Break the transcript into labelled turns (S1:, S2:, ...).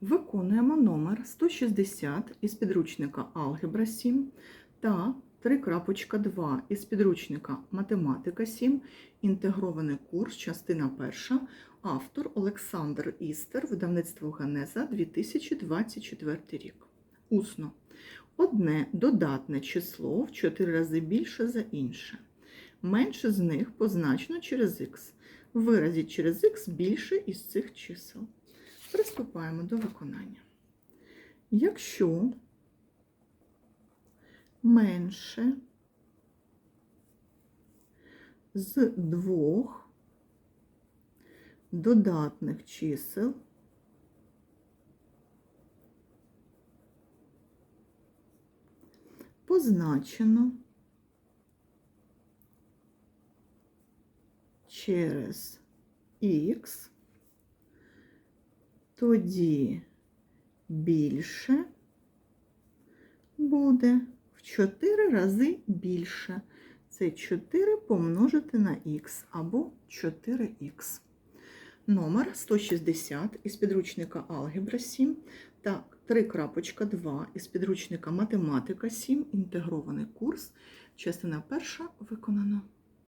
S1: Виконуємо номер 160 із підручника Алгебра 7 та 3.2 із підручника Математика 7, інтегрований курс, частина 1, автор Олександр Істер, видавництво Генеза 2024 рік. Усно. Одне додатне число в 4 рази більше за інше. Менше з них позначено через х. Виразіть через х більше із цих чисел. Приступаємо до виконання. Якщо менше з двох додатних чисел позначено через х, тоді більше буде в 4 рази більше. Це 4 помножити на х або 4х. Номер 160 із підручника Алгебра 7 та 3.2 із підручника Математика 7, інтегрований курс. Частина перша виконана.